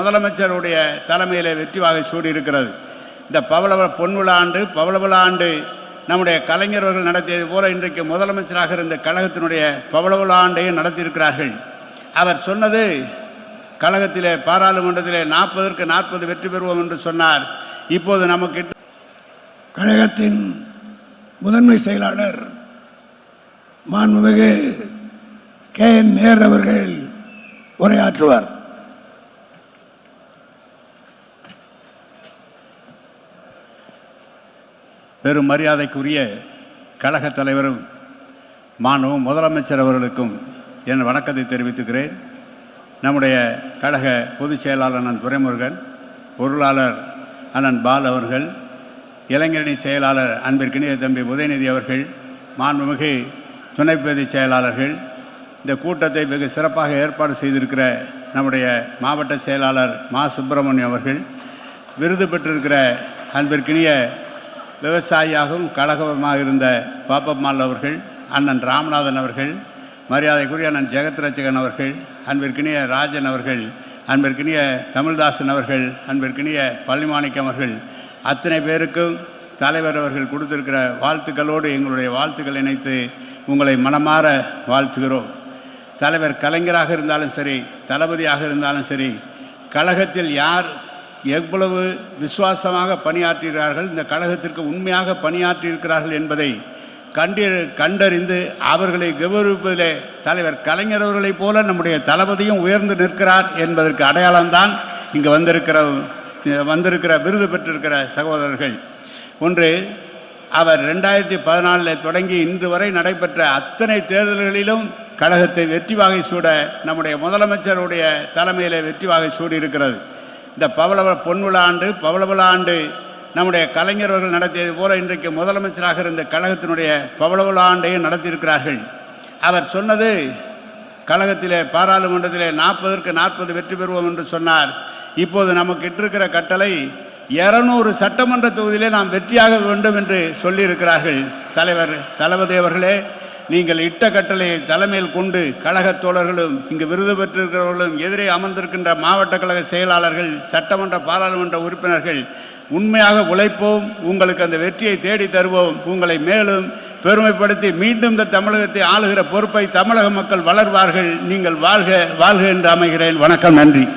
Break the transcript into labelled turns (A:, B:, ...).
A: முதலமைச்சருடைய தலைமையில் வெற்றிவாக சூடியிருக்கிறது. இந்த பவளவ பொன்விழாண்டு ஆண்டு ஆண்டு நம்முடைய கலைஞர்கள் நடத்தியது போல இன்றைக்கு முதலமைச்சராக இருந்த கழகத்தினுடைய பவளவிழா ஆண்டையும் நடத்தியிருக்கிறார்கள். அவர் சொன்னது கழகத்திலே பாராளுமன்றத்திலே நாற்பதற்கு நாற்பது வெற்றி பெறுவோம் என்று சொன்னார். இப்போது நமக்கு
B: கழகத்தின் முதன்மை செயலாளர் மாண்புமிகு கே என் நேர் அவர்கள் உரையாற்றுவார்.
A: பெரும் மரியாதைக்குரிய கழகத் தலைவரும் மாணவும் முதலமைச்சர் அவர்களுக்கும் என் வணக்கத்தை தெரிவித்துக்கிறேன். நம்முடைய கழக பொதுச் செயலாளர் அண்ணன் துரைமுருகன் பொருளாளர் அண்ணன் பால் அவர்கள் இளைஞரணி செயலாளர் அன்பிற்கினிய தம்பி உதயநிதி அவர்கள் மாண்புமிகு துணை பொதுச் செயலாளர்கள் இந்த கூட்டத்தை வெகு சிறப்பாக ஏற்பாடு செய்திருக்கிற நம்முடைய மாவட்ட செயலாளர் மா சுப்பிரமணியம் அவர்கள் விருது பெற்றிருக்கிற அன்பிற்கினிய விவசாயியாகவும் கழகமாக இருந்த பாப்பம்மாள் அவர்கள் அண்ணன் ராமநாதன் அவர்கள் மரியாதைக்குரிய அண்ணன் ஜெகத்ரட்சகன் அவர்கள் அன்பிற்கினிய ராஜன் அவர்கள் அன்பிற்கினிய தமிழ்தாசன் அவர்கள் அன்பிற்கினிய பள்ளிமாணிக்கம் அவர்கள் அத்தனை பேருக்கும் தலைவர் அவர்கள் கொடுத்திருக்கிற வாழ்த்துக்களோடு எங்களுடைய வாழ்த்துக்கள் இணைத்து உங்களை மனமாற வாழ்த்துகிறோம். தலைவர் கலைஞராக இருந்தாலும் சரி தளபதியாக இருந்தாலும் சரி கழகத்தில் யார் எவ்வளவு விசுவாசமாக பணியாற்றுகிறார்கள் இந்த கழகத்திற்கு உண்மையாக பணியாற்றியிருக்கிறார்கள் என்பதை கண்டி கண்டறிந்து அவர்களை கௌரவிப்பதிலே தலைவர் கலைஞர் அவர்களைப் போல நம்முடைய தளபதியும் உயர்ந்து நிற்கிறார் என்பதற்கு அடையாளம்தான் இங்கு வந்திருக்கிற வந்திருக்கிற விருது பெற்றிருக்கிற சகோதரர்கள். ஒன்று அவர் ரெண்டாயிரத்தி பதினாலில் தொடங்கி இன்று வரை நடைபெற்ற அத்தனை தேர்தல்களிலும் கழகத்தை வெற்றி வாகை சூட நம்முடைய முதலமைச்சருடைய தலைமையில் வெற்றி வாகை சூடியிருக்கிறது. இந்த பவளவ பொன் ஆண்டு பவளவிழா ஆண்டு நம்முடைய கலைஞர்கள் நடத்தியது போல இன்றைக்கு முதலமைச்சராக இருந்த கழகத்தினுடைய பவளவிழா ஆண்டையும் நடத்தியிருக்கிறார்கள். அவர் சொன்னது கழகத்திலே பாராளுமன்றத்திலே நாற்பதற்கு நாற்பது வெற்றி பெறுவோம் என்று சொன்னார். இப்போது நமக்கு இட்டிருக்கிற கட்டளை இருநூறு சட்டமன்ற தொகுதியிலே நாம் வெற்றியாக வேண்டும் என்று சொல்லியிருக்கிறார்கள். தலைவர் தளபதி அவர்களே நீங்கள் இட்ட கட்டளையை தலைமையில் கொண்டு கழகத் தோழர்களும் இங்கு விருது பெற்றிருக்கிறவர்களும் எதிரே அமர்ந்திருக்கின்ற மாவட்ட கழக செயலாளர்கள் சட்டமன்ற பாராளுமன்ற உறுப்பினர்கள் உண்மையாக உழைப்போம் உங்களுக்கு அந்த வெற்றியை தேடி தருவோம் உங்களை மேலும் பெருமைப்படுத்தி மீண்டும் இந்த தமிழகத்தை ஆளுகிற பொறுப்பை தமிழக மக்கள் வளர்வார்கள் நீங்கள் வாழ்க வாழ்க என்று அமைகிறேன். வணக்கம் நன்றி.